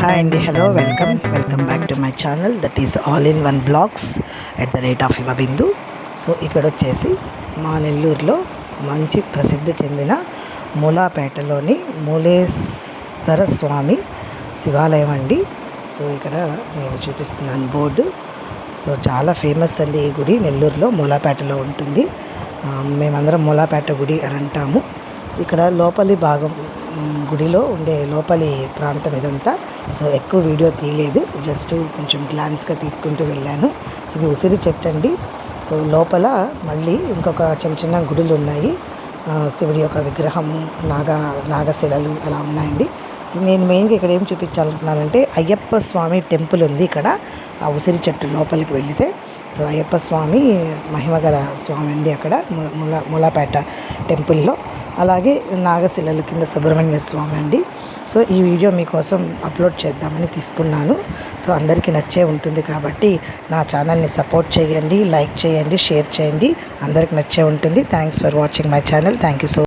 Hi అండి hello welcome welcome back to my channel that is all in one blogs at the rate of Himabindu so ఇక్కడ వచ్చేసి మా నెల్లూరులో మంచి ప్రసిద్ధి చెందిన మూలాపేటలోని మూలేశ్వర స్వామి శివాలయం అండి. సో ఇక్కడ నేను చూపిస్తున్నాను బోర్డు. సో చాలా ఫేమస్ అండి ఈ గుడి. నెల్లూరులో మూలాపేటలో ఉంటుంది. మేమందరం మూలాపేట గుడి అని అంటాము. ఇక్కడ లోపలి భాగం గుడిలో ఉండే లోపలి ప్రాంతం ఇదంతా. సో ఎక్కువ వీడియో తీయలేదు. జస్ట్ కొంచెం గ్లాన్స్గా తీసుకుంటూ వెళ్ళాను. ఇది ఉసిరి చెట్టు అండి. సో లోపల మళ్ళీ ఇంకొక చిన్న చిన్న గుడులు ఉన్నాయి. శివుడి యొక్క విగ్రహం నాగ నాగశిలలు అలా ఉన్నాయండి. నేను మెయిన్గా ఇక్కడ ఏం చూపించాలనుకున్నానంటే అయ్యప్ప స్వామి టెంపుల్ ఉంది ఇక్కడ ఆ ఉసిరి చెట్టు లోపలికి వెళితే సో అయ్యప్ప స్వామి మహిమగల స్వామి అండి అక్కడ ముల మూలాపేట టెంపుల్లో. అలాగే నాగశిలలు కింద సుబ్రహ్మణ్య స్వామి అండి. సో ఈ వీడియో మీకోసం అప్లోడ్ చేద్దామని తీసుకున్నాను. సో అందరికీ నచ్చే ఉంటుంది కాబట్టి నా ఛానల్ని సపోర్ట్ చేయండి లైక్ చేయండి షేర్ చేయండి. అందరికి నచ్చే ఉంటుంది. Thanks for watching my channel thank you so